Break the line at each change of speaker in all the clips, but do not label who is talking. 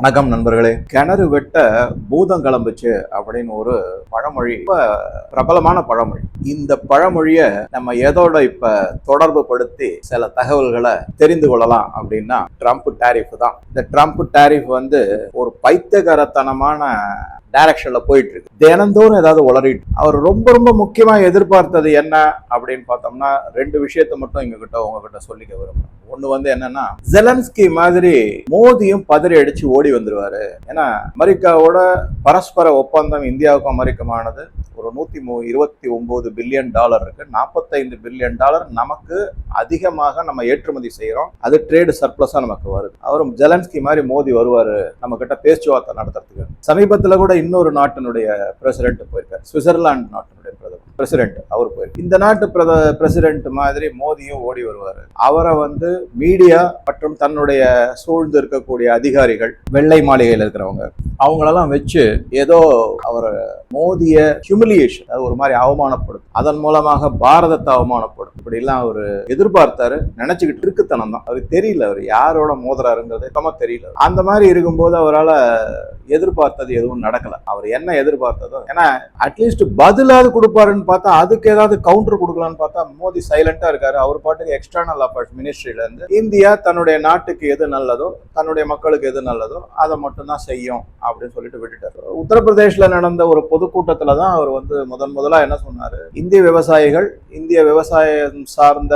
வணக்கம் நண்பர்களே. கிணறு வெட்ட பூதம் கிளம்புச்சு அப்படின்னு ஒரு பழமொழி. ரொம்ப பிரபலமான பழமொழி. இந்த பழமொழிய நம்ம எதோட இப்ப தொடர்பு படுத்தி சில தகவல்களை தெரிந்து கொள்ளலாம் அப்படின்னா ட்ரம்ப் டேரிஃப் தான். இந்த ட்ரம்ப் டேரிஃப் வந்து ஒரு பைத்தியகரத்தனமான டைரக்ஷன்ல போயிட்டு இருக்கு தினந்தோறும் ஏதாவது உளறிட்டு. அவர் ரொம்ப ரொம்ப முக்கியமா எதிர்பார்த்தது என்ன அப்படின்னு பார்த்தோம்னா ரெண்டு விஷயத்த மட்டும் எங்க கிட்ட உங்ககிட்ட சொல்லிக்க விரும்புறேன். ஒண்ணு வந்து என்னன்னா ஜெலன்ஸ்கி மாதிரி மோதியும் பதறி அடிச்சு ஓடி வந்துருவாரு. ஏன்னா அமெரிக்காவோட பரஸ்பர ஒப்பந்தம் இந்தியாவுக்கும் அமெரிக்கமானது. ஒரு நூத்தி மூ இருபத்தி ஒன்பது பில்லியன் டாலர் இருக்கு. நாற்பத்தைந்து பில்லியன் டாலர் நமக்கு அதிகமாக நம்ம ஏற்றுமதி செய்யறோம். அது ட்ரேடு சர்ப்ளஸா நமக்கு வருது. அவரும் ஜெலன்ஸ்கி மாதிரி மோதி வருவாரு. நம்ம கிட்ட பேச்சுவார்த்தை நடத்துறதுக்கு. சமீபத்துல கூட இன்னொரு நாட்டினுடைய பிரசிடென்ட் போயிருக்காரு. சுவிட்சர்லாந்து நாட்டினுடைய பிரசிடென்ட் அவர் போய் இந்த நாட்டு பிரத பிரசிடென்ட் மாதிரி மோதியும் ஓடி வருவார். அவரை வந்து மீடியா மற்றும் தன்னுடைய சூழ்ந்து இருக்கக்கூடிய அதிகாரிகள் வெள்ளை மாளிகையில் இருக்கிறவங்க அவங்களெல்லாம் வச்சு ஏதோ அவர் மோதிய ஹியூமிலியேஷன் அது ஒரு மாதிரி அவமானப்படும் அதன் மூலமாக பாரதத்தை அவமானப்படும் இப்படிலாம் அவர் எதிர்பார்த்தாரு. நினைச்சுக்கிட்டு இருக்குத்தனம் தான். அவருக்கு தெரியல அவர் யாரோட மோதுறாருங்கிறது சுத்தமா தெரியல. அந்த மாதிரி இருக்கும்போது அவரால் எதிர்பார்த்தது எதுவும் நடக்கல. அவர் என்ன எதிர்பார்த்ததோ ஏன்னா அட்லீஸ்ட் பதிலாவது கொடுப்பாருன்னு பார்த்தா அதுக்கு ஏதாவது கவுண்டர் கொடுக்கலான்னு பார்த்தா மோடி சைலண்டா இருக்காரு. அவர் பாட்டுக்கு எக்ஸ்டர்னல் அஃபேர்ஸ் மினிஸ்ட்ரியில இருந்து இந்தியா தன்னுடைய நாட்டுக்கு எது நல்லதோ தன்னுடைய மக்களுக்கு எது நல்லதோ அதை மட்டும்தான் செய்யும் அப்படின்னு சொல்லிட்டு விட்டுட்டாரு. உத்தரப்பிரதேஷ்ல நடந்த ஒரு பொதுக்கூட்டத்துல தான் அவர் வந்து முதன் முதலா என்ன சொன்னாரு? இந்திய விவசாயிகள் இந்திய விவசாயம் சார்ந்த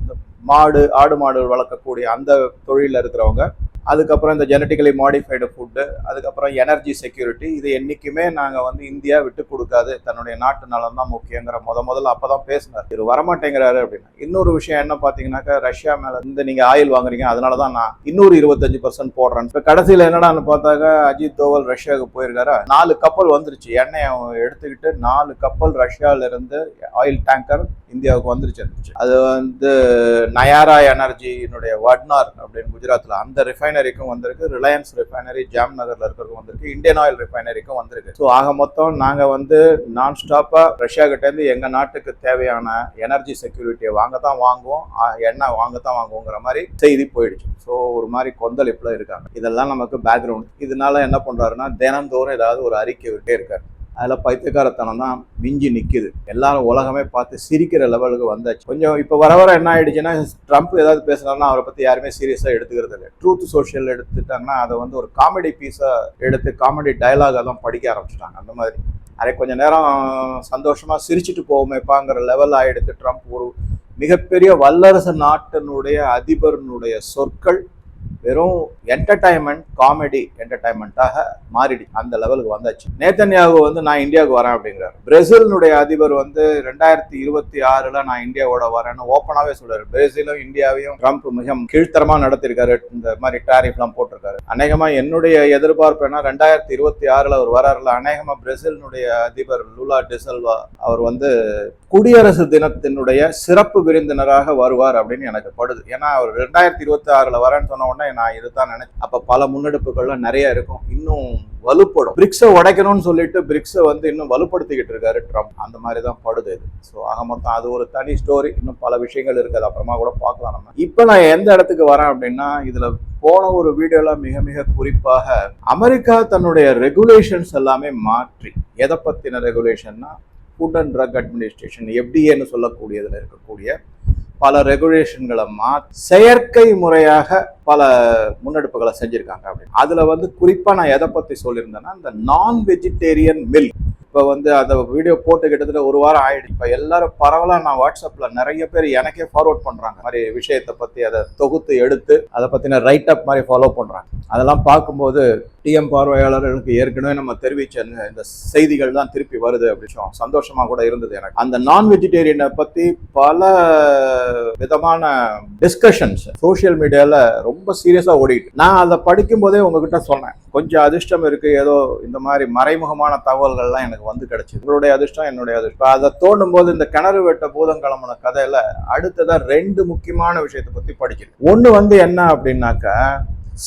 இந்த மாடு ஆடு மாடு வளர்க்கக்கூடிய அந்த தொழிலில் இருக்கிறவங்க அதுக்கப்புறம் இந்த ஜெனட்டிக்கலி மாடிஃபைடு ஃபுட்டு அதுக்கப்புறம் எனர்ஜி செக்யூரிட்டி இது என்றைக்குமே நாங்கள் வந்து இந்தியா விட்டு கொடுக்காது. தன்னுடைய நாட்டு நலம் தான் முக்கியங்கிற முத முதல்ல அப்போ தான் பேசினார். இவர் வரமாட்டேங்கிறாரு அப்படின்னா இன்னொரு விஷயம் என்ன பார்த்தீங்கன்னாக்கா ரஷ்யா மேலே இருந்து நீங்கள் ஆயில் வாங்குறீங்க அதனால தான் நான் இன்னொரு இருபத்தஞ்சு பர்சன்ட் போடுறேன் இப்போ கடைசியில் என்னடான்னு பார்த்தாக்கா அஜித் தோவல் ரஷ்யாவுக்கு போயிருக்காரு. நாலு கப்பல் வந்துருச்சு. எண்ணெய் அவங்க எடுத்துக்கிட்டு நாலு கப்பல் ரஷ்யாவிலிருந்து இருந்து ஆயில் டேங்கர் இந்தியாவுக்கு வந்துருச்சு இருந்துச்சு அது வந்து நயாரா எனர்ஜியினுடைய வட்னார் அப்படின்னு குஜராத்தில் அந்த ரிஃபைனரிக்கும் வந்திருக்கு. ரிலையன்ஸ் ரிஃபைனரி ஜாம் நகர்ல இருக்கிறதுக்கும் வந்திருக்கு. இந்தியன் ஆயில் ரிஃபைனரிக்கும் வந்திருக்கு. ஸோ ஆக மொத்தம் நாங்கள் வந்து நான் ஸ்டாப்பா ரஷ்யா கிட்டேருந்து எங்கள் நாட்டுக்கு தேவையான எனர்ஜி செக்யூரிட்டியை வாங்க தான் வாங்குவோம். எண்ணெய் வாங்க தான் வாங்குவோங்கிற மாதிரி செய்தி போயிடுச்சு. ஸோ ஒரு மாதிரி கொந்தளிப்புல இருக்காங்க. இதெல்லாம் நமக்கு பேக்ரவுண்ட் இதனால என்ன பண்றாருன்னா தினந்தோறும் ஏதாவது ஒரு அறிக்கை விட்டே இருக்காரு அதில் பைத்தியக்காரத்தனம் தான் மிஞ்சி நிற்குது எல்லாரும் உலகமே பார்த்து சிரிக்கிற லெவலுக்கு வந்தாச்சு. கொஞ்சம் இப்போ வர வர என்ன ஆயிடுச்சுன்னா ட்ரம்ப் ஏதாவது பேசுனாலும் அவரை பற்றி யாருமே சீரியஸாக எடுத்துக்கிறது இல்லை. ட்ரூத் சோஷியல் எடுத்துட்டாங்கன்னா அதை வந்து ஒரு காமெடி பீஸாக எடுத்து காமெடி டயலாக தான் படிக்க ஆரம்பிச்சிட்டாங்க. அந்த மாதிரி. அதை கொஞ்சம் நேரம் சந்தோஷமாக சிரிச்சுட்டு போவோமேப்பாங்கிற லெவல் ஆகிடுத்து ட்ரம்ப் ஒரு மிகப்பெரிய வல்லரசு நாட்டினுடைய அதிபரனுடைய சொற்கள் வெறும் என்டர்டைன்மெண்ட் காமெடி என்டர்டைன்மெண்ட்டாக மாறிடு அந்த லெவலுக்கு வந்தாச்சு. நேத்தன்யாகு வந்து நான் இந்தியாவுக்கு வரேன் அப்படிங்கிறார். பிரேசிலினுடைய அதிபர் வந்து ரெண்டாயிரத்தி இருபத்தி ஆறுல நான் இந்தியாவோட வரேன்னு ஓப்பனாவே சொல்றாரு. பிரேசிலும் இந்தியாவையும் ட்ரம்ப் மிக கீழ்த்தரமா நடத்திருக்காரு இந்த மாதிரி டாரிஃப் எல்லாம் போட்டிருக்காரு. அநேகமா என்னுடைய எதிர்பார்ப்பு என்ன ரெண்டாயிரத்தி இருபத்தி ஆறுல அவர் வராருல அநேகமா பிரேசிலினுடைய அதிபர் லூலா டிசல்வா அவர் வந்து குடியரசு தினத்தினுடைய சிறப்பு விருந்தினராக வருவார் அப்படின்னு எனக்கு படுது. ஏன்னா அவர் ரெண்டாயிரத்தி இருபத்தி ஆறுல வரேன்னு சொன்ன உடனே நான் இதுதான் நினைச்சேன். அப்ப பல முன்னெடுப்புகள்லாம் நிறைய இருக்கும். இன்னும் வலுப்படும். பிரிக்ஸை உடைக்கணும்னு சொல்லிட்டு பிரிக்ஸை வந்து இன்னும் வலுப்படுத்திக்கிட்டு இருக்காரு ட்ரம்ப் அந்த மாதிரி தான் படுது இது. ஸோ ஆக மொத்தம் அது ஒரு தனி ஸ்டோரி இன்னும் பல விஷயங்கள் இருக்குது. அப்புறமா கூட பார்க்கலாம் நம்ம. இப்போ நான் எந்த இடத்துக்கு வரேன் அப்படின்னா இதில் போன ஒரு வீடியோல மிக மிக குறிப்பாக அமெரிக்கா தன்னுடைய ரெகுலேஷன்ஸ் எல்லாமே மாற்றி. எதை பத்தின ரெகுலேஷன்னா ஃபுட் அண்ட் ட்ரக் அட்மினிஸ்ட்ரேஷன் எஃப்டிஏன்னு சொல்லக்கூடியதில் இருக்கக்கூடிய பல ரெகுலேஷன்களை மா செயற்கை முறையாக பல முன்னெடுப்புகளை செஞ்சுருக்காங்க அப்படின்னு. அதில் வந்து குறிப்பாக நான் எதை பற்றி சொல்லியிருந்தேன்னா இந்த நான் வெஜிடேரியன் மில்க் இப்போ வந்து அந்த வீடியோ போட்டு கிட்டத்தட்ட ஒரு வாரம் ஆயிடுச்சு. இப்போ எல்லாரும் பரவலாக நான் வாட்ஸ்அப்பில் நிறைய பேர் எனக்கே ஃபார்வர்ட் பண்ணுறாங்க மாதிரி விஷயத்தை பற்றி அதை தொகுத்து எடுத்து அதை பற்றின ரைட் அப் மாதிரி ஃபாலோ பண்ணுறாங்க அதெல்லாம் பார்க்கும்போது டிஎம் பார்வையாளர்களுக்கு ஏற்கனவே நம்ம தெரிவிச்ச இந்த- செய்திகள் தான் திருப்பி வருது அப்படின்னு சந்தோஷமாக கூட இருந்தது எனக்கு. அந்த நான் வெஜிடேரியனை பற்றி பல விதமான டிஸ்கஷன்ஸ் சோஷியல் மீடியாவில் ரொம்ப சீரியஸாக ஓடிட்டு. நான் அதை படிக்கும்போதே உங்ககிட்ட சொன்னேன். கொஞ்சம் அதிர்ஷ்டம் இருக்குது ஏதோ இந்த மாதிரி மறைமுகமான தகவல்கள்லாம் எனக்கு வந்து கிடச்சிது. இவருடைய அதிர்ஷ்டம் என்னுடைய அதிர்ஷ்டம். அதை தோண்டும் போது இந்த கிணறு வெட்ட பூதம் கிளம்புன கதையில் அடுத்ததா ரெண்டு முக்கியமான விஷயத்தை பற்றி படிக்கிறேன் ஒன்று வந்து என்ன அப்படின்னாக்கா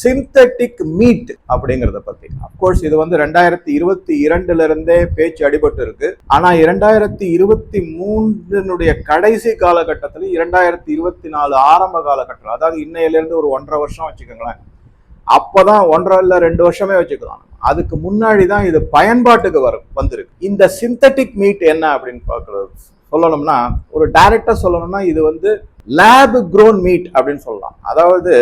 சிந்தட்டிக் மீட் அப்படிங்கிறத பத்தி. அப்கோர்ஸ் இது வந்து ரெண்டாயிரத்தி இருபத்தி இரண்டுல இருந்தே பேச்சு அடிபட்டு இருக்கு. ஆனா இரண்டாயிரத்தி இருபத்தி மூன்றினுடைய கடைசி காலகட்டத்தில் இரண்டாயிரத்தி இருபத்தி நாலு ஆரம்ப காலகட்டத்தில் அதாவது இன்னையிலிருந்து ஒரு ஒன்றரை வருஷம் வச்சுக்கோங்களேன் அப்பதான் ஒன்றரை இல்ல ரெண்டு வருஷமே வச்சுக்கலாம். அதுக்கு முன்னாடி தான் இது பயன்பாட்டுக்கு வரும் வந்திருக்கு. இந்த சிந்தட்டிக் மீட் என்ன அப்படின்னு பார்க்குறது சொல்லணும்னா ஒரு டைரக்டா சொல்லணும்னா இது வந்து லேப் க்ரோன் மீட் அப்படின்னு சொல்லலாம். அதாவது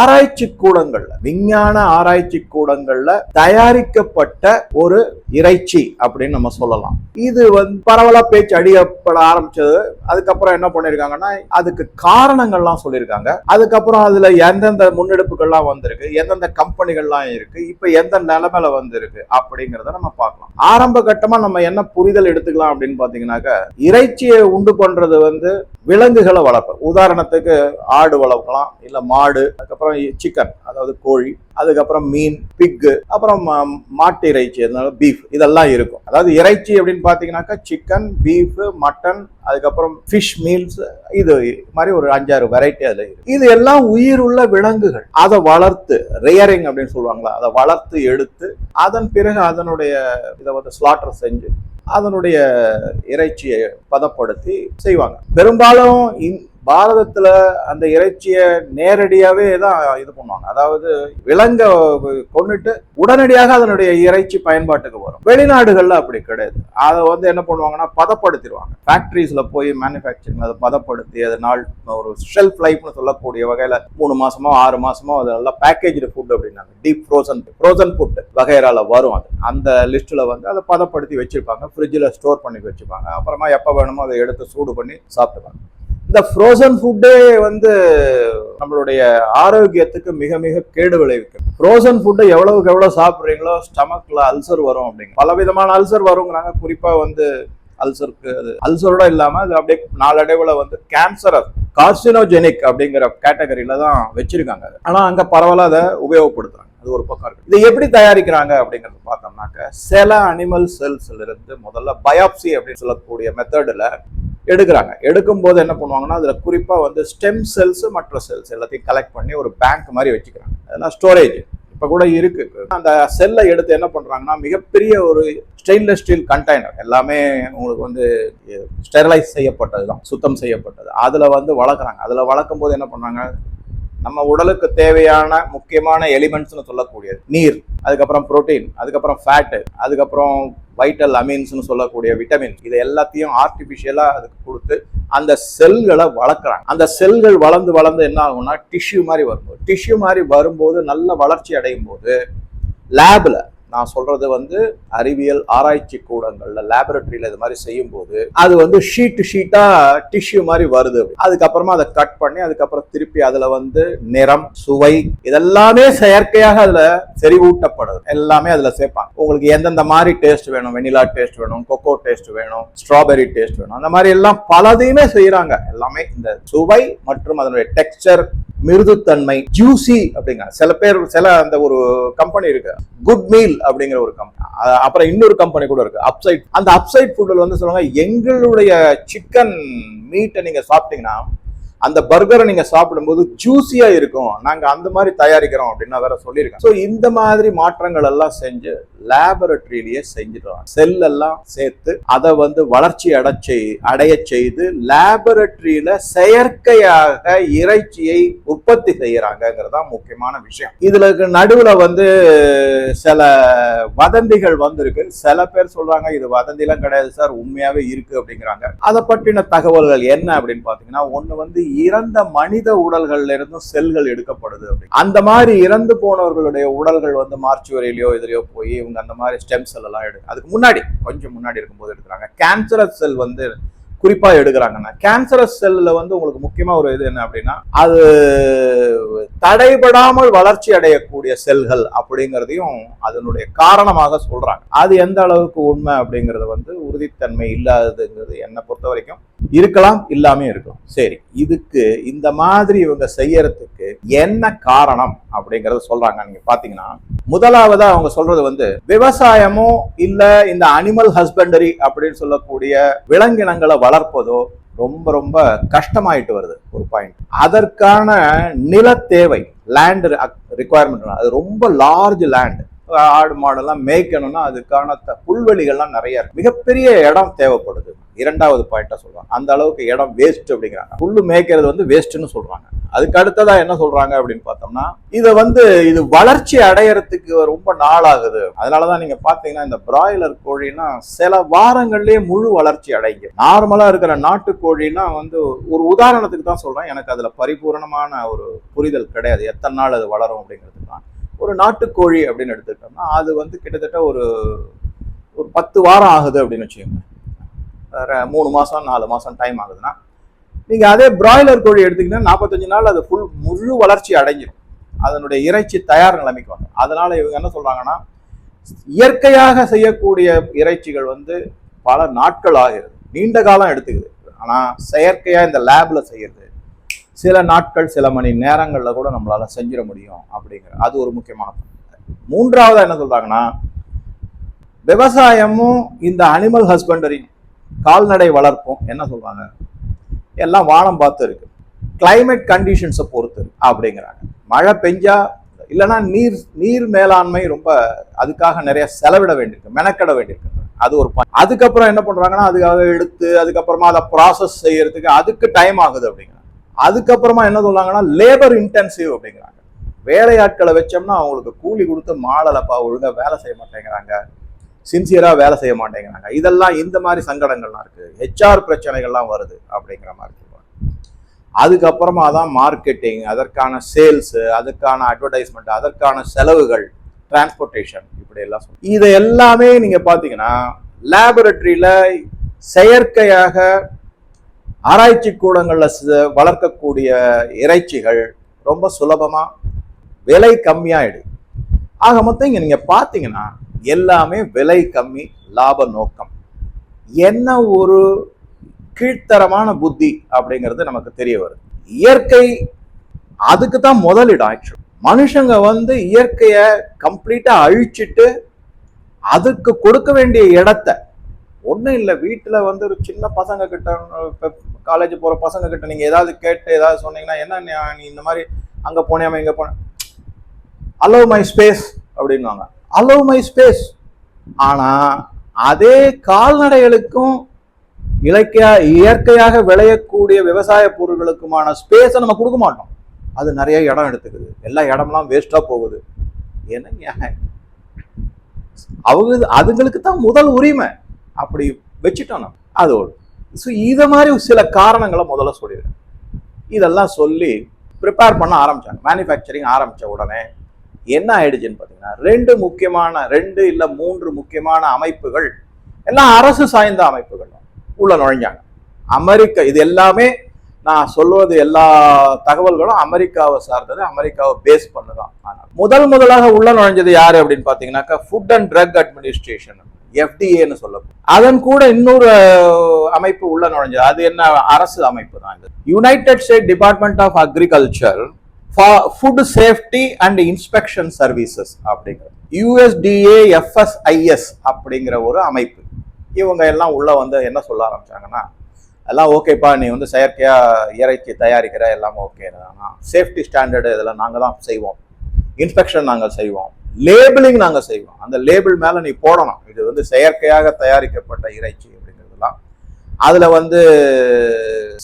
ஆராய்ச்சி கூடங்கள்ல விஞ்ஞான ஆராய்ச்சி கூடங்கள்ல தயாரிக்கப்பட்ட ஒரு இறைச்சி அப்படின்னு நம்ம சொல்லலாம். இது வந்து பரவலா பேச்சு அடிக்கப்பட ஆரம்பிச்சது. அதுக்கப்புறம் என்ன பண்ணிருக்காங்கன்னா அதுக்கு காரணங்கள்லாம் சொல்லியிருக்காங்க. அதுக்கப்புறம் அதுல எந்தெந்த முன்னெடுப்புகள்லாம் வந்திருக்கு எந்தெந்த கம்பெனிகள்லாம் இருக்கு இப்ப எந்த நிலைமையில வந்திருக்கு அப்படிங்கிறத நம்ம பார்க்கலாம். ஆரம்ப கட்டமா நம்ம என்ன புரிதல் எடுத்துக்கலாம் அப்படின்னு பாத்தீங்கன்னாக்க இறைச்சியை உண்டு பண்றது வந்து விலங்குகளை வளர்ப்பு உதாரணத்துக்கு ஆடு வளர்க்கலாம் இல்ல மாடு அதுக்கப்புறம் சிக்கன் அதாவது கோழி அதுக்கப்புறம் மீன் பிக்கு அப்புறம் மாட்டு இறைச்சி அதனால பீஃப் இதெல்லாம் இருக்கும். அதாவது இறைச்சி அப்படின்னு பார்த்தீங்கன்னாக்கா சிக்கன் பீஃப் மட்டன் அதுக்கப்புறம் ஃபிஷ் மீல்ஸ் இது மாதிரி ஒரு அஞ்சாறு வெரைட்டி அதில் இருக்கு. இது எல்லாம் உயிருள்ள விலங்குகள். அதை வளர்த்து ரேயரிங் அப்படின்னு சொல்லுவாங்களா அதை வளர்த்து எடுத்து அதன் பிறகு அதனுடைய இதை வந்து ஸ்லாட்டர் செஞ்சு அதனுடைய இறைச்சியை பதப்படுத்தி செய்வாங்க. பெரும்பாலும் பாரதத்தில் அந்த இறைச்சியை நேரடியாகவே தான் இது பண்ணுவாங்க. அதாவது விலங்க கொன்னுட்டு உடனடியாக அதனுடைய இறைச்சி பயன்பாட்டுக்கு வரும். வெளிநாடுகளில் அப்படி கிடையாது. அதை வந்து என்ன பண்ணுவாங்கன்னா பதப்படுத்திடுவாங்க. ஃபேக்ட்ரிஸில் போய் மேனுஃபேக்சரிங் அதை பதப்படுத்தி அது நாள் ஒரு ஷெல்ஃப் லைஃப்னு சொல்லக்கூடிய வகையில் மூணு மாசமோ ஆறு மாசமோ அது நல்லா பேக்கேஜ்டு ஃபுட் அப்படின்னாங்க. டீப் ஃப்ரோசன் ஃப்ரோசன் ஃபுட் வகைரால வரும் அது. அந்த லிஸ்ட்டில் வந்து அதை பதப்படுத்தி வச்சிருப்பாங்க. ஃப்ரிட்ஜில் ஸ்டோர் பண்ணி வச்சுப்பாங்க அப்புறமா எப்போ வேணுமோ அதை எடுத்து சூடு பண்ணி சாப்பிடுவாங்க இந்த ஃப்ரோசன் ஃபுட்டே வந்து நம்மளுடைய ஆரோக்கியத்துக்கு மிக மிக கேடு விளைவிக்கும். ஃப்ரோசன் ஃபுட்டை எவ்வளவுக்கு எவ்வளவு சாப்பிட்றீங்களோ ஸ்டமக்ல அல்சர் வரும் அப்படிங்க. பல விதமான அல்சர் வருங்கிறாங்க. குறிப்பா வந்து அல்சருக்கு அது அல்சரோட இல்லாம அது அப்படியே நாளடைவுல வந்து கேன்சர் கார்சினோஜெனிக் அப்படிங்கிற கேட்டகரியில தான் வச்சிருக்காங்க. ஆனால் ஆனா அங்க அதை உபயோகப்படுத்துறாங்க. அது ஒரு பக்கம் இருக்கு. இதை எப்படி தயாரிக்கிறாங்க அப்படிங்கறது பார்த்தோம்னாக்க சில அனிமல் செல்ஸ்ல இருந்து முதல்ல பயாப்சி அப்படின்னு சொல்லக்கூடிய மெத்தடில் எடுக்கிறாங்க. எடுக்கும் போது என்ன பண்ணுவாங்கன்னா அதுல குறிப்பா வந்து ஸ்டெம் செல்ஸ் மற்ற செல்ஸ் எல்லாத்தையும் கலெக்ட் பண்ணி ஒரு பேங்க் மாதிரி வச்சுக்கிறாங்க. அதெல்லாம் ஸ்டோரேஜ் இப்ப கூட இருக்கு. அந்த செல்லை எடுத்து என்ன பண்றாங்கன்னா மிகப்பெரிய ஒரு ஸ்டெயின்லெஸ் ஸ்டீல் கண்டெய்னர் எல்லாமே உங்களுக்கு வந்து ஸ்டெர்லைஸ் செய்யப்பட்டது தான் சுத்தம் செய்யப்பட்டது. அதுல வந்து வளர்க்குறாங்க. அதுல வளர்க்கும் போது என்ன பண்றாங்க நம்ம உடலுக்கு தேவையான முக்கியமான எலிமெண்ட்ஸ்னு சொல்லக்கூடியது. நீர் அதுக்கப்புறம் புரோட்டீன் அதுக்கப்புறம் ஃபேட்டு அதுக்கப்புறம் வைட்டல் அமீன்ஸ்னு சொல்லக்கூடிய விட்டமின் இது எல்லாத்தையும் ஆர்டிஃபிஷியலாக அதுக்கு கொடுத்து அந்த செல்களை வளர்க்குறாங்க. அந்த செல்கள் வளர்ந்து வளர்ந்து என்ன ஆகும்னா டிஷ்யூ மாதிரி வரும்போது டிஷ்யூ மாதிரி வரும்போது நல்ல வளர்ச்சி அடையும் போது லேபில் நான் சொல்றது வந்து அறிவியல் ஆராய்ச்சி கூடங்கள்ல லேபரட்டரியில இது மாதிரி செய்யும் போது அது வந்து ஷீட் ஷீட்டா டிஷ்யூ மாதிரி வருது. அதுக்கப்புறமா அதை கட் பண்ணி அதுக்கப்புறம் திருப்பி அதுல வந்து நிறம் சுவை இதெல்லாமே செயற்கையாக அதுல செறிவூட்டப்படுது. எல்லாமே அதுல சேர்ப்பாங்க. உங்களுக்கு எந்தெந்த மாதிரி டேஸ்ட் வேணும்? வெனிலா டேஸ்ட் வேணும் கொக்கோ டேஸ்ட் வேணும் ஸ்ட்ராபெரி டேஸ்ட் வேணும் அந்த மாதிரி எல்லாம் பலதையுமே செய்யறாங்க எல்லாமே இந்த சுவை மற்றும் அதனுடைய டெக்ஸ்சர் மிருதுத்தன்மை ஜூசி அப்படிங்க. சில பேர் சில அந்த ஒரு கம்பெனி இருக்கு. குட் மீல் அப்படிங்கிற ஒரு கம்பெனி அப்புறம் இன்னொரு கம்பெனி கூட இருக்கு. அப்சைட் அந்த அப்சைட் ஃபுட்டில் வந்து சொல்லுவாங்க எங்களுடைய சிக்கன் மீட்டை நீங்க சாப்பிட்டீங்கன்னா அந்த பர்கரை நீங்க சாப்பிடும்போது ஜூஸியா இருக்கும். நாங்க அந்த மாதிரி தயாரிக்கிறோம் அப்படின்னு வேற சொல்லியிருக்கேன் ஸோ இந்த மாதிரி மாற்றங்கள் எல்லாம் செஞ்சு லேபரட்டரியிலேயே செஞ்சுட்டு செல் எல்லாம் சேர்த்து அதை வந்து வளர்ச்சி அடைச்சி அடைய செய்து லேபரட்டரியில செயற்கையாக இறைச்சியை உற்பத்தி செய்யறாங்கிறது தான் முக்கியமான விஷயம். இதுல நடுவுல வந்து சில வதந்திகள் வந்திருக்கு. சில பேர் சொல்றாங்க இது வதந்திலாம் கிடையாது சார் உண்மையாவே இருக்கு அப்படிங்கிறாங்க. அதை பற்றின தகவல்கள் என்ன அப்படின்னு பாத்தீங்கன்னா ஒண்ணு வந்து இறந்த மனித உடல்கள்ல இருந்தும் செல்கள் எடுக்கப்படுது அப்படி அந்த மாதிரி இறந்து போனவர்களுடைய உடல்கள் வந்து மார்ச்சுவரியிலயோ எதிரையோ போய் இவங்க அந்த மாதிரி ஸ்டெம் செல் எல்லாம் எடு அதுக்கு முன்னாடி கொஞ்சம் முன்னாடி இருக்கும்போது எடுக்கிறாங்க. கேன்சரஸ் செல் வந்து குறிப்பா எடுக்கிறாங்கன்னா கேன்சரஸ் செல்ல வந்து உங்களுக்கு முக்கியமா ஒரு இது என்ன அப்படின்னா அது தடைபடாமல் வளர்ச்சி அடையக்கூடிய செல்கள் அப்படிங்கிறதையும் அதனுடைய காரணமாக சொல்றாங்க. அது எந்த அளவுக்கு உண்மை அப்படிங்கறது வந்து உறுதித்தன்மை இல்லாததுங்கிறது என்னை பொறுத்த வரைக்கும் இருக்கலாம் இல்லாமே இருக்கலாம். சரி இதுக்கு இந்த மாதிரி இவங்க செய்யறதுக்கு என்ன காரணம் அப்படிங்கறத சொல்றாங்க. நீங்க பாத்தீங்கன்னா முதலாவதா அவங்க சொல்றது வந்து விவசாயமோ இல்ல இந்த அனிமல் ஹஸ்பண்டரி அப்படின்னு சொல்லக்கூடிய விலங்கினங்களை வளர்ப்பதோ ரொம்ப ரொம்ப கஷ்டமாயிட்டு வருது ஒரு பாயிண்ட் அதற்கான நில தேவை லேண்ட் ரிக்குவயர்மெண்ட் அது ரொம்ப லார்ஜ் லேண்ட் ஆடு மாடெல்லாம் மேய்க்கணும்னா அதுக்கான த- புல்வெளிகள்லாம் நிறைய இருக்கு. மிகப்பெரிய இடம் தேவைப்படுது. இரண்டாவது பாயிண்டா சொல்றாங்க அந்த அளவுக்கு இடம் வேஸ்ட் அப்படிங்கிறாங்க. புல்லு மேய்க்கிறது வந்து வேஸ்ட்னு சொல்றாங்க. அதுக்கு அடுத்ததா என்ன சொல்றாங்க அப்படின்னு பார்த்தோம்னா இதை வந்து இது வளர்ச்சி அடையறதுக்கு ரொம்ப நாள் ஆகுது அதனாலதான் நீங்க பாத்தீங்கன்னா இந்த பிராய்லர் கோழின்னா சில வாரங்கள்லயே முழு வளர்ச்சி அடைங்க நார்மலா இருக்கிற நாட்டு கோழின்னா வந்து ஒரு உதாரணத்துக்கு தான் சொல்றேன். எனக்கு அதுல பரிபூரணமான ஒரு புரிதல் கிடையாது. எத்தனை நாள் அது வளரும் அப்படிங்கிறது தான். ஒரு நாட்டுக்கோழி அப்படின்னு எடுத்துக்கிட்டோம்னா அது வந்து கிட்டத்தட்ட ஒரு ஒரு பத்து வாரம் ஆகுது அப்படின்னு வச்சுக்கோங்க. வேறு மூணு மாதம் நாலு மாதம் டைம் ஆகுதுன்னா நீங்கள் அதே பிராய்லர் கோழி எடுத்திங்கன்னா நாற்பத்தஞ்சு நாள் அது ஃபுல் முழு வளர்ச்சி அடைஞ்சிடும் அதனுடைய இறைச்சி தயார் நிலைமைக்கு வரும். அதனால் இவங்க என்ன சொல்கிறாங்கன்னா இயற்கையாக செய்யக்கூடிய இறைச்சிகள் வந்து பல நாட்கள் ஆகிறது நீண்ட காலம் எடுத்துக்குது. ஆனால் செயற்கையாக இந்த லேபில் செய்கிறது சில நாட்கள் சில மணி நேரங்கள்ல கூட நம்மளால செஞ்சிட முடியும் அப்படிங்கிற அது ஒரு முக்கியமான மூன்றாவதாக என்ன சொல்றாங்கன்னா விவசாயமும் இந்த அனிமல் ஹஸ்பண்டரி கால்நடை வளர்ப்பும் என்ன சொல்றாங்க? எல்லாம் வானம் பார்த்து இருக்கு. கிளைமேட் கண்டிஷன்ஸை பொறுத்து அப்படிங்கிறாங்க. மழை பெஞ்சா இல்லைன்னா நீர் நீர் மேலாண்மை ரொம்ப அதுக்காக நிறைய செலவிட வேண்டியிருக்கு மெனக்கட வேண்டியிருக்கு. அது ஒரு அதுக்கப்புறம் என்ன பண்றாங்கன்னா அதுக்காக எடுத்து அதுக்கப்புறமா அதை ப்ராசஸ் செய்யறதுக்கு அதுக்கு டைம் ஆகுது அப்படிங்க. அதுக்கப்புறமா என்ன சொல்றாங்கன்னா லேபர் இன்டென்சிவ் அப்படிங்கிறாங்க. வேலையாட்களை வச்சோம்னா அவங்களுக்கு கூலி கொடுத்து மாடலப்பா ஒழுங்காக வேலை செய்ய மாட்டேங்கிறாங்க. சின்சியராக வேலை செய்ய மாட்டேங்கிறாங்க. இதெல்லாம் இந்த மாதிரி சங்கடங்கள்லாம் இருக்குது ஹெச்ஆர் பிரச்சனைகள்லாம் வருது அப்படிங்கிற மாதிரி அதுக்கப்புறமா தான் மார்க்கெட்டிங் அதற்கான சேல்ஸு அதுக்கான அட்வர்டைஸ்மெண்ட் அதற்கான செலவுகள் டிரான்ஸ்போர்ட்டேஷன் இப்படி எல்லாம் இது எல்லாமே நீங்கள் பார்த்தீங்கன்னா லேபரட்டரியில் செயற்கையாக ஆராய்ச்சி கூடங்களில் வளர்க்கக்கூடிய இறைச்சிகள் ரொம்ப சுலபமாக விலை கம்மியாயிடுது ஆக மொத்தம் இங்கே நீங்கள் பார்த்தீங்கன்னா எல்லாமே விலை கம்மி லாப நோக்கம். என்ன ஒரு கீழ்த்தரமான புத்தி அப்படிங்கிறது நமக்கு தெரிய வருது. இயற்கை அதுக்கு தான் முதலிடம் ஆக்சுவல் மனுஷங்க வந்து இயற்கையை கம்ப்ளீட்டாக அழிச்சிட்டு அதுக்கு கொடுக்க வேண்டிய இடத்த ஒன்றும் இல்லை வீட்டில் வந்து ஒரு சின்ன பசங்க கிட்ட காலேஜ் போகிற பசங்க கிட்ட நீங்கள் ஏதாவது கேட்டு ஏதாவது சொன்னீங்கன்னா என்ன நீ- இந்த மாதிரி அங்கே போனியாமல் இங்கே போன அலோவ் மை ஸ்பேஸ் அப்படின்வாங்க அலோவ் மை ஸ்பேஸ் ஆனால் அதே கால்நடைகளுக்கும் இலக்கியா இயற்கையாக விளையக்கூடிய விவசாய பொருட்களுக்குமான ஸ்பேஸை நம்ம கொடுக்க மாட்டோம். அது நிறைய இடம் எடுத்துக்குது. எல்லா இடம்லாம் வேஸ்ட்டாக போகுது. என்னங்க? அவங்க அதுங்களுக்கு தான் முதல் உரிமை. அப்படி வச்சுட்டோம் நம்ம. அதோடு ஸோ இதை மாதிரி சில காரணங்களை முதல்ல சொல்லிடுறேன் இதெல்லாம் சொல்லி ப்ரிப்பேர் பண்ண ஆரம்பிச்சாங்க. மேனுஃபேக்சரிங் ஆரம்பித்த உடனே என்ன ஆயிடுச்சுன்னு பார்த்தீங்கன்னா ரெண்டு முக்கியமான ரெண்டு இல்லை மூன்று முக்கியமான அமைப்புகள் எல்லாம் அரசு சாய்ந்த அமைப்புகள் உள்ள நுழைஞ்சாங்க. அமெரிக்கா இது எல்லாமே நான் சொல்வது எல்லா தகவல்களும் அமெரிக்காவை சார்ந்தது அமெரிக்காவை பேஸ் பண்ணுதான். ஆனால் முதல் முதலாக உள்ள நுழைஞ்சது யாரு அப்படின்னு பார்த்தீங்கன்னாக்கா ஃபுட் அண்ட் ட்ரக் அட்மினிஸ்ட்ரேஷன் எஃப்டிஏன்னு சொல்லப்படும். அதன் கூட இன்னொரு அமைப்பு உள்ள நுழைஞ்சது. அது என்ன? அரசு அமைப்பு தான் இது. United State Department of Agriculture Food Safety and Inspection Services அப்படிங்கிற யுஎஸ்டிஏ எஃப்எஸ்ஐஎஸ் அப்படிங்கிற ஒரு அமைப்பு. இவங்க எல்லாம் உள்ள வந்து என்ன சொல்ல ஆரம்பிச்சாங்கன்னா எல்லாம் ஓகேப்பா நீ வந்து செயற்கையாக இறைச்சி தயாரிக்கிற எல்லாம் ஓகே தான்? சேஃப்டி ஸ்டாண்டர்டு இதெல்லாம் நாங்கள் தான் செய்வோம். இன்ஸ்பெக்ஷன் நாங்கள் செய்வோம். லேபிளிங் நாங்கள் செய்வோம். அந்த லேபிள் மேலே நீ போடணும். இது வந்து செயற்கையாக தயாரிக்கப்பட்ட இறைச்சி அப்படிங்கிறதுலாம் அதில் வந்து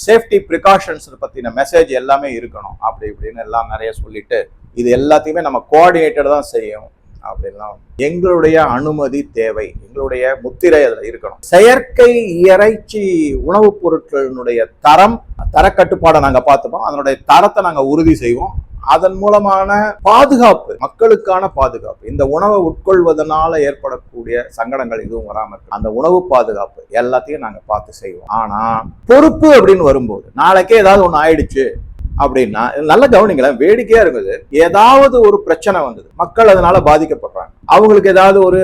சேஃப்டி ப்ரிகாஷன்ஸ் பற்றின மெசேஜ் எல்லாமே இருக்கணும். அப்படி இப்படின்னு எல்லாம் நிறைய சொல்லிட்டு இது எல்லாத்தையுமே நம்ம கோஆர்டினேட்டட் தான் செய்யும் அப்படின்லாம். எங்களுடைய அனுமதி தேவை. எங்களுடைய முத்திரை அதில் இருக்கணும். செயற்கை இறைச்சி உணவுப் பொருட்களினுடைய தரம் தரக்கட்டுப்பாடை நாங்கள் பார்த்துப்போம். அதனுடைய தரத்தை நாங்கள் உறுதி செய்வோம். அதன் மூலமான பாதுகாப்பு மக்களுக்கான பாதுகாப்பு. இந்த உணவை உட்கொள்வதனால ஏற்படக்கூடிய சங்கடங்கள் எதுவும் வராம இருக்கு. அந்த உணவு பாதுகாப்பு எல்லாத்தையும் நாங்க பார்த்து செய்வோம். ஆனா பொறுப்பு அப்படின்னு வரும்போது நாளைக்கே ஏதாவது ஒண்ணு ஆயிடுச்சு அப்படின்னா நல்ல கவனிங்களேன் வேடிக்கையா இருக்குது ஏதாவது ஒரு பிரச்சனை வந்தது. மக்கள் அதனால பாதிக்கப்படுறாங்க. அவங்களுக்கு ஏதாவது ஒரு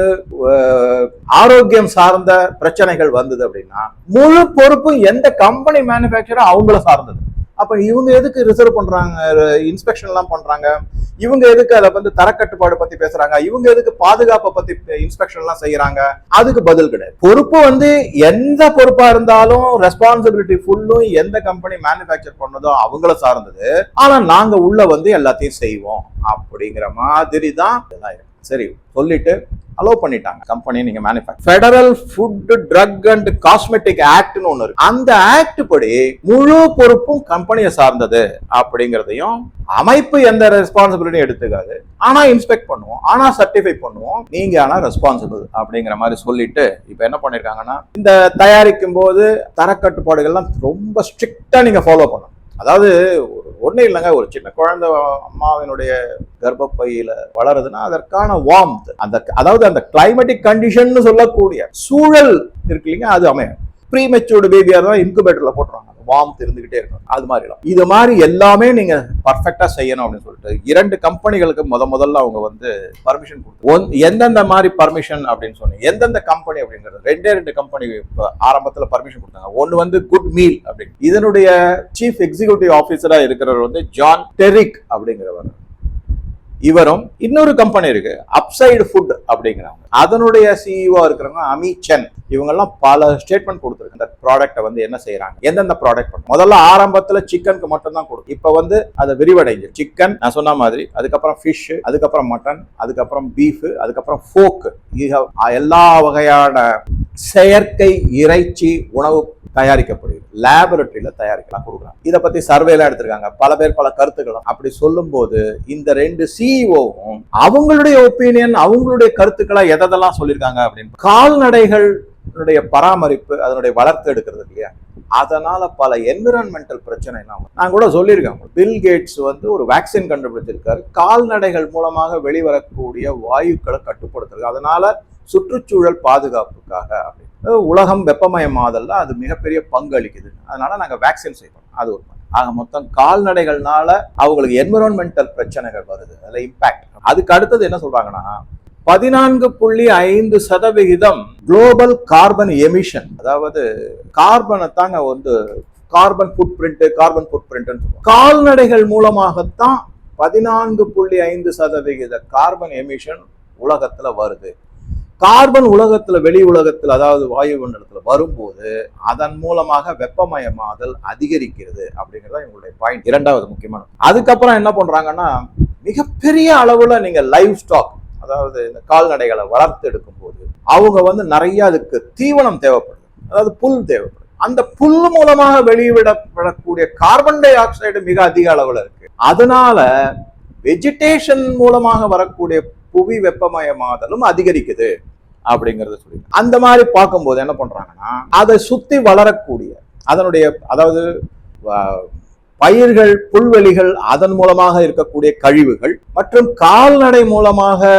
ஆரோக்கியம் சார்ந்த பிரச்சனைகள் வந்தது அப்படின்னா முழு பொறுப்பும் எந்த கம்பெனி மேனுஃபேக்சரர் அவங்கள சார்ந்தது. அப்ப இவங்க எதுக்கு ரிசர்வ் பண்றாங்க? இன்ஸ்பெக்ஷன் எல்லாம் பண்றாங்க. இவங்க எதுக்கு அதை வந்து தரக்கட்டுப்பாடு பத்தி பேசுறாங்க? இவங்க எதுக்கு பாதுகாப்பை பத்தி இன்ஸ்பெக்ஷன் எல்லாம் செய்யறாங்க? அதுக்கு பதில் கிடையாது. பொறுப்பு வந்து எந்த பொறுப்பா இருந்தாலும் ரெஸ்பான்சிபிலிட்டி ஃபுல்லும் எந்த கம்பெனி மேனுஃபேக்சர் பண்ணதோ அவங்கள சார்ந்தது. ஆனா நாங்க உள்ள வந்து எல்லாத்தையும் செய்வோம். அப்படிங்கிற மாதிரி தான் சரி சொல்லிட்டு அலோவ் பண்ணிட்டாங்க. கம்பெனி நீங்க manufacture federal food drug and cosmetic ஆக்ட்னு ஒன்று இருக்கு. அந்த ஆக்ட் படி முழு பொறுப்பும் கம்பெனியை சார்ந்தது அப்படிங்கிறதையும் அமைப்பு எந்த ரெஸ்பான்சிபிலிட்டியும் எடுத்துக்காது. ஆனா இன்ஸ்பெக்ட் பண்ணுவோம். ஆனா சர்டிஃபை பண்ணுவோம். நீங்க ஆனா ரெஸ்பான்சிபிள் அப்படிங்கிற மாதிரி சொல்லிட்டு இப்ப என்ன பண்ணிருக்காங்கன்னா இந்த தயாரிக்கும் போது தரக்கட்டுப்பாடுகள்லாம் ரொம்ப ஸ்ட்ரிக்டா நீங்க ஃபாலோ பண்ணணும். அதாவது ஒன்றும் இல்லைங்க ஒரு சின்ன குழந்தை அம்மாவினுடைய கர்ப்பப்பையில் வளருதுன்னா அதற்கான வார்ம் அந்த அதாவது அந்த கிளைமேட்டிக் கண்டிஷன் சொல்லக்கூடிய சூழல் இருக்கு இல்லைங்க அது அமையும். ப்ரீமெச்சூர்டு பேபியாக தான் இன்குபேட்டரில் போட்டுருவாங்க. வார்ம் இருந்துகிட்டே இருக்கும் அது மாதிரிலாம் இது மாதிரி எல்லாமே நீங்க பர்ஃபெக்டா செய்யணும் அப்படின்னு சொல்லிட்டு இரண்டு கம்பெனிகளுக்கு முத முதல்ல அவங்க வந்து பர்மிஷன் கொடுத்து எந்தெந்த மாதிரி பர்மிஷன் அப்படின்னு சொன்னீங்க. எந்தெந்த கம்பெனி அப்படிங்கிறது. ரெண்டே ரெண்டு கம்பெனி ஆரம்பத்தில் பர்மிஷன் கொடுத்தாங்க. ஒன்று வந்து குட் மீல் அப்படின்னு. இதனுடைய சீஃப் எக்ஸிகியூட்டிவ் ஆஃபீஸராக இருக்கிறவர் வந்து ஜான் டெரிக் அப்படிங்கிறவர். இவரும் இன்னொரு கம்பெனி இருக்கு அப்சைடு ஃபுட் அப்படிங்கிறாங்க. அதனுடைய சிஇஓ இருக்கிறவங்க அமி சென் இவங்கெல்லாம் பல ஸ்டேட்மெண்ட் கொடுத்துருக்கு இந்த ப்ராடக்ட்டை வந்து என்ன செய்யறாங்க எந்தெந்த ப்ராடக்ட் பண்ணும் முதல்ல ஆரம்பத்துல சிக்கனுக்கு மட்டும் தான் கொடுக்கும் இப்போ வந்து அதை விரிவடைஞ்சு சிக்கன் நான் சொன்ன மாதிரி அதுக்கப்புறம் ஃபிஷ் அதுக்கப்புறம் மட்டன் அதுக்கப்புறம் பீஃப் அதுக்கப்புறம் ஃபோக்கு எல்லா வகையான செயற்கை இறைச்சி உணவு தயாரிக்கப்படுகிறது லேபரட்டரியில தயாரிக்கலாம் கொடுக்குறாங்க இதை பத்தி சர்வேலாம் எடுத்திருக்காங்க. பல பேர் பல கருத்துக்களும் அப்படி சொல்லும்போது இந்த ரெண்டு சிஇஓவும் அவங்களுடைய ஒப்பீனியன் அவங்களுடைய கருத்துக்களை எதெல்லாம் சொல்லியிருக்காங்க அப்படின்னு கால்நடைகள் பராமரிப்பு அதனுடைய வளர்த்து எடுக்கிறது இல்லையா? அதனால பல என்விரான்மெண்டல் பிரச்சனை நான் கூட சொல்லியிருக்கேன். பில் கேட்ஸ் வந்து ஒரு வேக்சின் கண்டுபிடிச்சிருக்காரு. கால்நடைகள் மூலமாக வெளிவரக்கூடிய வாயுக்களை கட்டுப்படுத்துறது அதனால சுற்றுச்சூழல் பாதுகாப்புக்காக அப்படின்னு. உலகம் வெப்பமயமாதல்ல அது மிகப்பெரிய பங்களிக்குது. அதனால நாங்கள் வேக்சின் செய்வோம். அது ஒரு ஆக மொத்தம் கால்நடைகள்னால அவங்களுக்கு என்விரான்மெண்டல் பிரச்சனைகள் வருது அதில் இம்பாக்ட் அதுக்கு அடுத்தது என்ன சொல்றாங்கன்னா பதினான்கு புள்ளி ஐந்து சதவிகிதம் குளோபல் கார்பன் எமிஷன் அதாவது கார்பனை தாங்க வந்து carbon footprint carbon footprint கால்நடைகள் மூலமாகத்தான் பதினான்கு புள்ளி ஐந்து சதவிகித கார்பன் எமிஷன் உலகத்துல வருது. கார்பன் உலகத்துல வெளி உலகத்தில் அதாவது வாயு மண்டலத்துல வரும்போது அதன் மூலமாக வெப்பமயமாதல் அதிகரிக்கிறது அப்படிங்கிறத எங்களுடைய பாயிண்ட் இரண்டாவது முக்கியமான அதுக்கப்புறம் என்ன பண்றாங்கன்னா மிகப்பெரிய அளவுல நீங்க லைவ் ஸ்டாக் அதாவது இந்த கால்நடைகளை வளர்த்து எடுக்கும் போது அவங்க வந்து நிறைய அதுக்கு தீவனம் தேவைப்படுது. அதாவது புல் தேவைப்படுது. அந்த புல் மூலமாக வெளியிடப்படக்கூடிய கார்பன் டை ஆக்சைடு மிக அதிக அளவுல இருக்கு. அதனால வெஜிடேஷன் மூலமாக வரக்கூடிய புவி வெப்பமயமாதலும் அதிகரிக்குது. அப்படிங்கறத சொல்லி அந்த மாதிரி பார்க்கும்போது என்ன பண்றாங்கன்னா அதை சுத்தி வளரக்கூடிய அதனுடைய அதாவது பயிர்கள் புல்வெளிகள் அதன் மூலமாக இருக்கக்கூடிய கழிவுகள் மற்றும் கால்நடை மூலமாக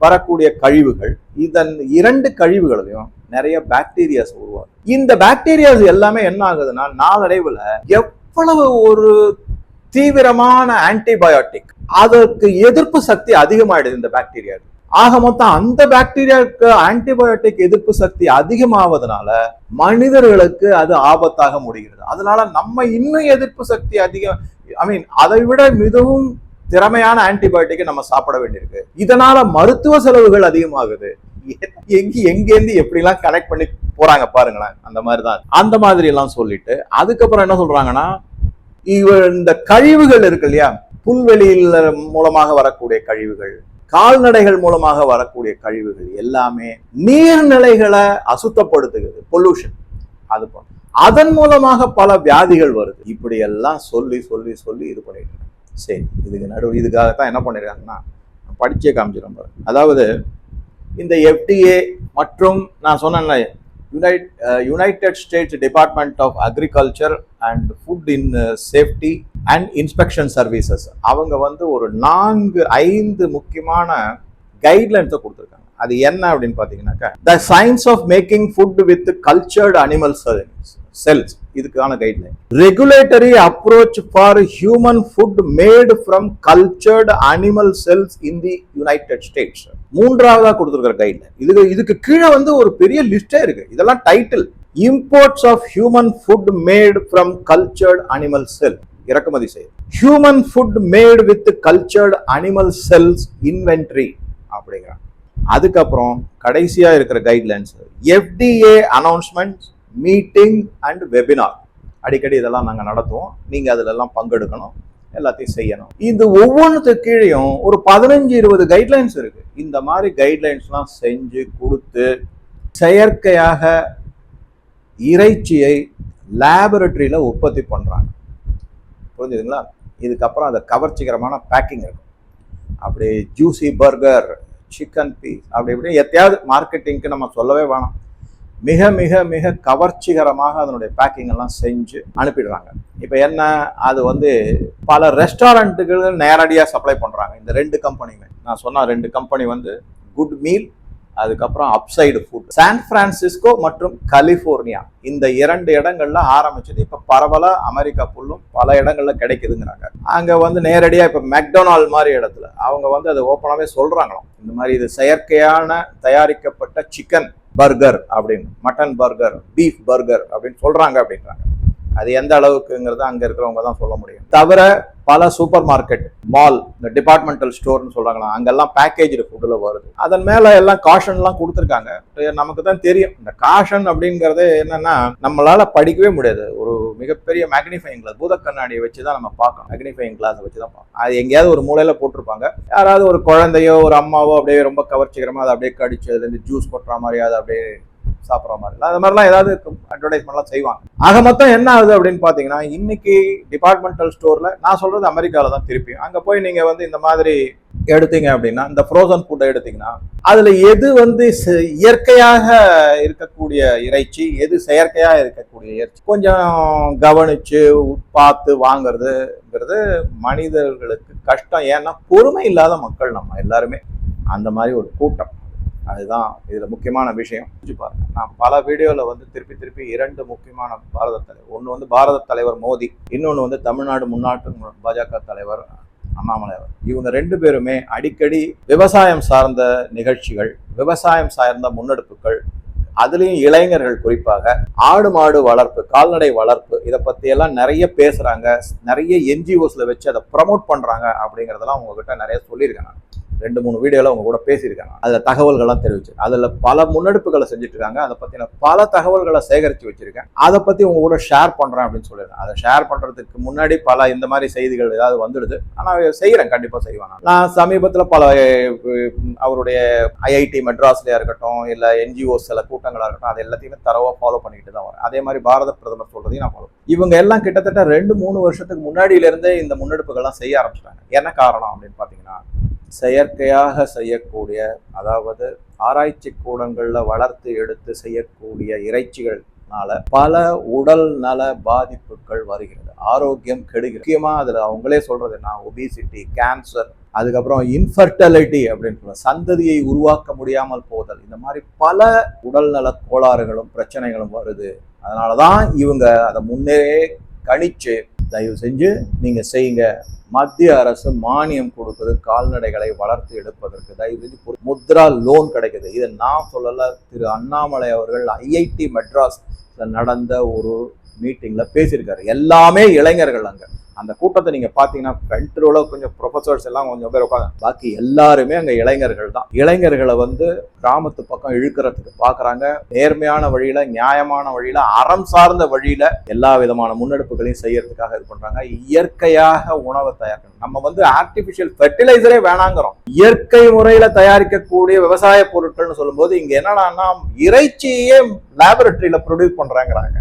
வரக்கூடிய கழிவுகள் இதன் இரண்டு கழிவுகளையும் நிறைய பாக்டீரியாஸ் உருவாகும் இந்த பாக்டீரியாஸ் எல்லாமே என்ன ஆகுதுன்னா நாளடைவுல எவ்வளவு ஒரு தீவிரமான ஆன்டிபயோட்டிக் அதற்கு எதிர்ப்பு சக்தி அதிகமாயிடுது இந்த பாக்டீரியா ஆக மொத்தம் அந்த பாக்டீரியாவுக்கு ஆன்டிபயோட்டிக் எதிர்ப்பு சக்தி அதிகமாவதனால மனிதர்களுக்கு அது ஆபத்தாக முடிகிறது. அதனால நம்ம இன்னும் எதிர்ப்பு சக்தி அதிகம் ஐ மீன் அதை விட மிகவும் திறமையான ஆன்டிபயோட்டிக்கை நம்ம சாப்பிட வேண்டியிருக்கு. இதனால மருத்துவ செலவுகள் அதிகமாகுது. எங்க எங்கேருந்து எப்படிலாம் கனெக்ட் பண்ணி போறாங்க பாருங்களேன் அந்த மாதிரி தான் அந்த மாதிரி எல்லாம் சொல்லிட்டு அதுக்கப்புறம் என்ன சொல்றாங்கன்னா இவ இந்த கழிவுகள் இருக்கு இல்லையா? புல்வெளியில் மூலமாக வரக்கூடிய கழிவுகள். கால்நடைகள் மூலமாக வரக்கூடிய கழிவுகள் எல்லாமே நீர்நிலைகளை அசுத்தப்படுத்துகிறது பொல்யூஷன் அது அதன் மூலமாக பல வியாதிகள் வருது. இப்படி எல்லாம் சொல்லி சொல்லி சொல்லி இது பண்ணிட்டு சரி இதுக்கு நடுவு இதுக்காகத்தான் என்ன பண்ணிருக்காங்கன்னா படிச்சே காமிச்சிடும் அதாவது இந்த எஃப்டிஏ மற்றும் நான் சொன்னேன்ல unite united states department of agriculture and food in safety and inspection services அவங்க வந்து ஒரு நான்கு ஐந்து முக்கியமான கைட்லைன்ஸை கொடுத்துருக்காங்க. அது என்ன அப்படின்னு பார்த்தீங்கன்னாக்கா the science of making food with cultured animal cells இதுக்கான guideline regulatory approach for human food made from cultured animal cells in the United States மூன்றாவதாக கொடுத்துருக்கிற கைட்லைன் இதுக்கு இதுக்கு கீழே வந்து ஒரு பெரிய லிஸ்டே இருக்கு. இதெல்லாம் title imports of human food made from cultured animal cell இறக்குமதி செய்யுது human food made with cultured animal cells inventory அப்படிங்கிறாங்க. அதுக்கப்புறம் கடைசியாக இருக்கிற guidelines FDA announcement meeting and webinar அடிக்கடி இதெல்லாம் நாங்கள் நடத்துவோம். நீங்கள் அதிலெல்லாம் பங்கெடுக்கணும். எல்லாத்தையும் செய்யணும். இந்த ஒவ்வொன்றுத்து கீழேயும் ஒரு பதினஞ்சு இருபது கைட்லைன்ஸ் இருக்கு. இந்த மாதிரி கைட்லைன்ஸ்லாம் செஞ்சு கொடுத்து செயற்கையாக இறைச்சியை லேபரட்டரியில் உற்பத்தி பண்ணுறாங்க புரிஞ்சுதுங்களா? இதுக்கப்புறம் அதை கவர்ச்சிகரமான பேக்கிங் இருக்கும். அப்படி ஜூசி பர்கர் சிக்கன் பீஸ் அப்படி இப்படி எத்தையாவது மார்க்கெட்டிங்க்கு நம்ம சொல்லவே வேணாம். மிக மிக மிக கவர்ச்சிகரமாக அதனுடைய பேக்கிங் எல்லாம் செஞ்சு அனுப்பிடுறாங்க. இப்போ என்ன அது வந்து பல ரெஸ்டாரண்ட்டுகள் நேரடியாக சப்ளை பண்ணுறாங்க இந்த ரெண்டு கம்பெனியுமே நான் சொன்ன ரெண்டு கம்பெனி வந்து குட் மீல் அதுக்கப்புறம் அப்சைடு ஃபுட் சான் பிரான்சிஸ்கோ மற்றும் கலிஃபோர்னியா இந்த இரண்டு இடங்கள்ல ஆரம்பிச்சது. இப்ப பரவலா அமெரிக்கா ஃபுல்லும் பல இடங்கள்ல கிடைக்குதுங்கிறாங்க. அங்க வந்து நேரடியா இப்ப மெக்டொனால்ட் மாதிரி இடத்துல அவங்க வந்து அதை ஓப்பனாவே சொல்றாங்களாம். இந்த மாதிரி இது செயற்கையான தயாரிக்கப்பட்ட சிக்கன் பர்கர் அப்படின்னு மட்டன் பர்கர் பீஃப் பர்கர் அப்படின்னு சொல்றாங்க அப்படின்றாங்க. அது எந்த அளவுக்குங்கிறத அங்க இருக்கிறவங்க தான் சொல்ல முடியும். தவிர பல சூப்பர் மார்க்கெட் மால் இந்த டிபார்ட்மெண்டல் ஸ்டோர்னு சொல்றாங்களா அங்கெல்லாம் பேக்கேஜ் ஃபுட்டில் வருது. அதன் மேல எல்லாம் காஷன்லாம் கொடுத்துருக்காங்க. நமக்கு தான் தெரியும். இந்த காஷன் அப்படிங்கிறது என்னன்னா நம்மளால படிக்கவே முடியாது. ஒரு மிகப்பெரிய மேக்னிஃபைங் கிளாஸ் பூத கண்ணாடியை வச்சு தான் நம்ம பார்க்கணும். மேக்னிஃபைங் கிளாஸை வச்சு தான் பார்க்கணும். அது எங்கேயாவது ஒரு மூலையில போட்டிருப்பாங்க. யாராவது ஒரு குழந்தையோ ஒரு அம்மாவோ அப்படியே ரொம்ப கவர்ச்சிகரமா அதை அப்படியே கடிச்சு அதுலேருந்து ஜூஸ் கொட்டுற மாதிரி அதை அப்படியே சாப்பிட்ற மாதிரி அந்த மாதிரிலாம் ஏதாவது அட்வர்டைஸ்மெண்ட்லாம் செய்வாங்க. ஆக மொத்தம் என்ன ஆகுது அப்படின்னு பார்த்தீங்கன்னா இன்னைக்கு டிபார்ட்மெண்டல் ஸ்டோரில் நான் சொல்றது அமெரிக்காவில் தான் திருப்பி. அங்கே போய் நீங்கள் வந்து இந்த மாதிரி எடுத்தீங்க அப்படின்னா இந்த ஃப்ரோசன் ஃபுட்டை எடுத்தீங்கன்னா அதில் எது வந்து செ- இயற்கையாக இருக்கக்கூடிய இறைச்சி எது செயற்கையாக இருக்கக்கூடிய இறைச்சி கொஞ்சம் கவனித்து பார்த்து வாங்குறதுங்கிறது மனிதர்களுக்கு கஷ்டம். ஏன்னா பொறுமை இல்லாத மக்கள் நம்ம எல்லாருமே. அந்த மாதிரி ஒரு கூட்டம். அதுதான் இதில் முக்கியமான விஷயம். பாருங்க. நான் பல வீடியோவில் வந்து திருப்பி திருப்பி இரண்டு முக்கியமான பாரத தலைவர் ஒன்று வந்து பாரத தலைவர் மோடி இன்னொன்று வந்து தமிழ்நாடு முன்னாட்டு பாஜக தலைவர் அண்ணாமலை அவர். இவங்க ரெண்டு பேருமே அடிக்கடி விவசாயம் சார்ந்த நிகழ்ச்சிகள் விவசாயம் சார்ந்த முன்னெடுப்புகள் அதுலேயும் இளைஞர்கள் குறிப்பாக ஆடு மாடு வளர்ப்பு கால்நடை வளர்ப்பு இதை பற்றியெல்லாம் நிறைய பேசுகிறாங்க நிறைய என்ஜிஓஸில் வச்சு அதை ப்ரமோட் பண்ணுறாங்க அப்படிங்கிறதெல்லாம் உங்ககிட்ட நிறைய சொல்லியிருக்கேன் நான். ரெண்டு மூணு வீடியோவில் அவங்க கூட பேசியிருக்காங்க. அதில் தகவல்கள்லாம் தெரிவிச்சு அதில் பல முன்னெடுப்புகளை செஞ்சுட்டு இருக்காங்க அதை பற்றின பல தகவல்களை சேகரிச்சு வச்சுருக்கேன். அதை பற்றி உங்க கூட ஷேர் பண்ணுறேன் அப்படின்னு சொல்லியிருக்கேன் அதை ஷேர் பண்ணுறதுக்கு முன்னாடி பல இந்த மாதிரி செய்திகள் ஏதாவது வந்துடுது. ஆனால் செய்கிறேன் கண்டிப்பாக செய்வேன் நான். நான் பல அவருடைய ஐஐடி மெட்ராஸ்லையாக இருக்கட்டும் இல்லை என்ஜிஓஸ் சில கூட்டங்களாக இருக்கட்டும் அது எல்லாத்தையுமே தரவாக ஃபாலோ பண்ணிட்டு தான் வரேன். அதே மாதிரி பாரத பிரதமர் சொல்கிறதையும் நான் ஃபாலோ இவங்க எல்லாம் கிட்டத்தட்ட ரெண்டு மூணு வருஷத்துக்கு முன்னாடியில இருந்தே இந்த முன்னெடுப்புகள்லாம் செய்ய ஆரம்பிச்சிட்டாங்க. என்ன காரணம் அப்படின்னு பார்த்தீங்கன்னா செயற்கையாக செய்யக்கூடிய அதாவது ஆராய்ச்சி கூடங்களில் வளர்த்து எடுத்து செய்யக்கூடிய இறைச்சிகள்னால பல உடல் நல பாதிப்புகள் வருகிறது. ஆரோக்கியம் கெடுகிறது. முக்கியமாக அதில் அவங்களே சொல்றது நான் ஒபிசிட்டி கேன்சர் அதுக்கப்புறம் இன்ஃபர்டிலிட்டி அப்படின்னு சொல்ல சந்ததியை உருவாக்க முடியாமல் போதல். இந்த மாதிரி பல உடல்நல கோளாறுகளும் பிரச்சனைகளும் வருது. அதனாலதான் இவங்க அதை முன்னே கணிச்சு தயவு செஞ்சு நீங்கள் செய்யுங்க. மத்திய அரசு மானியம் கொடுக்குது கால்நடைகளை வளர்த்து எடுப்பதற்கு தயவுசெய்து முத்ரா லோன் கிடைக்குது. இதை நான் சொல்லலை. திரு அண்ணாமலை அவர்கள் ஐஐடி மெட்ராஸ் நடந்த ஒரு மீட்டிங்ல பேசியிருக்காரு. எல்லாமே இளைஞர்கள் அங்க. அந்த கூட்டத்தை நீங்க பாத்தீங்கன்னா ஃப்ரண்ட் ரோல கொஞ்சம் ப்ரொஃபசர்ஸ் எல்லாம் கொஞ்சம் பேர் உட்காந்து பாக்கி எல்லாருமே அங்க இளைஞர்கள் தான். இளைஞர்களை வந்து கிராமத்து பக்கம் இழுக்கிறதுக்கு பாக்குறாங்க. நேர்மையான வழியில நியாயமான வழியில அறம் சார்ந்த வழியில எல்லா விதமான முன்னெடுப்புகளையும் செய்யறதுக்காக இது பண்றாங்க. இயற்கையாக உணவை தயாரிக்கணும். நம்ம வந்து ஆர்டிபிஷியல் ஃபெர்டிலைசரே வேணாங்கிறோம். இயற்கை முறையில தயாரிக்கக்கூடிய விவசாய பொருட்கள்னு சொல்லும்போது இங்க என்னடான்னா இறைச்சியே லேபரட்டரியில ப்ரொடியூஸ் பண்றாங்கிறாங்க.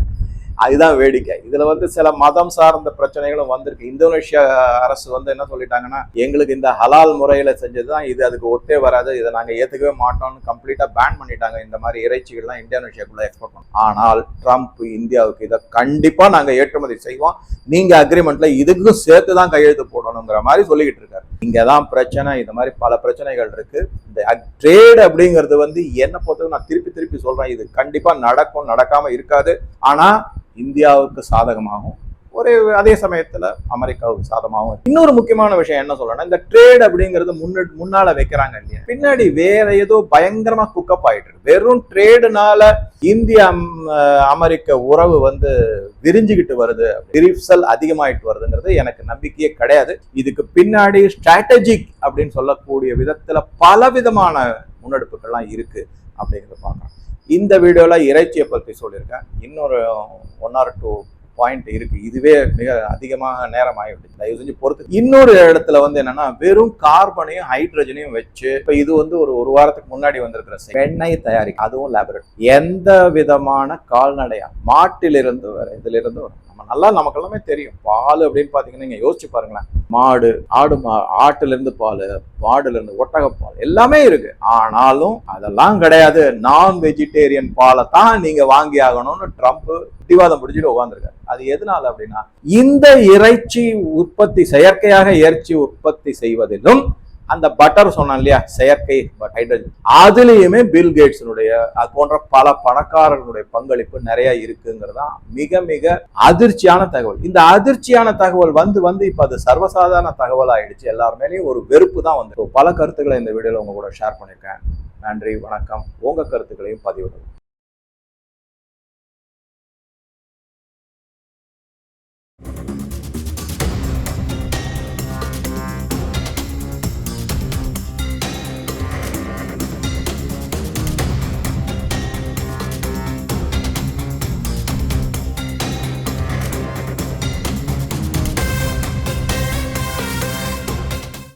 அதுதான் வேடிக்கை. இதுல வந்து சில மதம் சார்ந்த பிரச்சனைகளும் வந்திருக்கு. இந்தோனேஷியா அரசு வந்து என்ன சொல்லிட்டாங்கன்னா எங்களுக்கு இந்த ஹலால் முறையில செஞ்சதுதான் இது அதுக்கு ஒத்தே வராது இதை நாங்க ஏத்துக்கவே மாட்டோம்னு கம்ப்ளீட்டா பேன் பண்ணிட்டாங்க இந்த மாதிரி இறைச்சிகள்லாம் இந்தோனேஷியாக்குள்ள எக்ஸ்போர்ட் பண்ணோம் ஆனால் ட்ரம்ப் இந்தியாவுக்கு இதை கண்டிப்பா நாங்க ஏற்றுமதி செய்வோம். நீங்க அக்ரிமெண்ட்ல இதுக்கும் சேர்த்து தான் கையெழுத்து போடணுங்கிற மாதிரி சொல்லிக்கிட்டு இருக்காரு. இங்கதான் பிரச்சனை இந்த மாதிரி பல பிரச்சனைகள் இருக்கு. இந்த ட்ரேட் அப்படிங்கிறது வந்து என்ன பொறுத்தவரை நான் திருப்பி திருப்பி சொல்றேன். இது கண்டிப்பா நடக்கும் நடக்காம இருக்காது. ஆனா இந்தியாவுக்கு சாதகமாகும் ஒரு அதே சமயத்தில் அமெரிக்காவுக்கு சாதமாகவும் இன்னொரு முக்கியமான விஷயம் என்ன சொல்லணும்னா இந்த ட்ரேட் அப்படிங்கிறது முன்ன முன்னால வைக்கிறாங்க இல்லையா? பின்னாடி வேற ஏதோ பயங்கரமா குக்கப் ஆயிட்டு இருக்கு. வெறும் ட்ரேடுனால இந்திய அம்- அமெரிக்க உறவு வந்து விரிஞ்சுக்கிட்டு வருது. விரிசல் அதிகமாயிட்டு வருதுங்கிறது எனக்கு நம்பிக்கையே கிடையாது. இதுக்கு பின்னாடி ஸ்ட்ராட்டஜிக் அப்படின்னு சொல்லக்கூடிய விதத்துல பல விதமான முன்னெடுப்புகள்லாம் இருக்கு அப்படிங்கிறத பார்க்கலாம் இந்த வீடியோவில் இறைச்சியை பற்றி சொல்லியிருக்கேன். இன்னொரு ஒன் ஆர் டூ பாயிண்ட் இருக்கு. இதுவே மிக அதிகமாக நேரம் ஆகிவிட்டு தயவு செஞ்சு பொறுத்து. இன்னொரு இடத்துல வந்து என்னன்னா வெறும் கார்பனையும் ஹைட்ரஜனையும் வச்சு இப்போ இது வந்து ஒரு ஒரு வாரத்துக்கு முன்னாடி வந்திருக்கிற செய்தி. வெண்ணெய் தயாரிக்க அதுவும் லேபரேட்டரி எந்த விதமான கால்நடையா மாட்டிலிருந்து வர இதிலிருந்து வரும். நம்ம நல்லா நமக்கு எல்லாமே தெரியும். பால் அப்படின்னு பார்த்தீங்கன்னா நீங்க யோசிச்சு பாருங்களேன். மாடு ஆடு மா ஆட்டுலேருந்து பால் மாடுலேருந்து ஒட்டகப்பால் எல்லாமே இருக்கு. ஆனாலும் அதெல்லாம் கிடையாது. நான் வெஜிடேரியன் பாலை தான் நீங்க வாங்கி ஆகணும்னு ட்ரம்ப் பிடிவாதம் பிடிச்சிட்டு உட்காந்துருக்காரு அது எதனால அப்படின்னா இந்த இறைச்சி உற்பத்தி செயற்கையாக இறைச்சி உற்பத்தி செய்வதிலும் அந்த பட்டர் சொன்னான் இல்லையா? செயற்கை ஹைட்ரஜன் அதுலேயுமே பில் கேட்ஸினுடைய அது போன்ற பல பணக்காரர்களுடைய பங்களிப்பு நிறைய இருக்குங்கிறது மிக மிக அதிர்ச்சியான தகவல். இந்த அதிர்ச்சியான தகவல் வந்து வந்து இப்போ அது சர்வசாதாரண தகவல் ஆயிடுச்சு எல்லாருமேலேயும் ஒரு வெறுப்பு தான் வந்து. பல கருத்துக்களை இந்த வீடியோவில் உங்க கூட ஷேர் பண்ணியிருக்கேன். நன்றி வணக்கம். உங்க கருத்துக்களையும் பதிவிடுவோம்.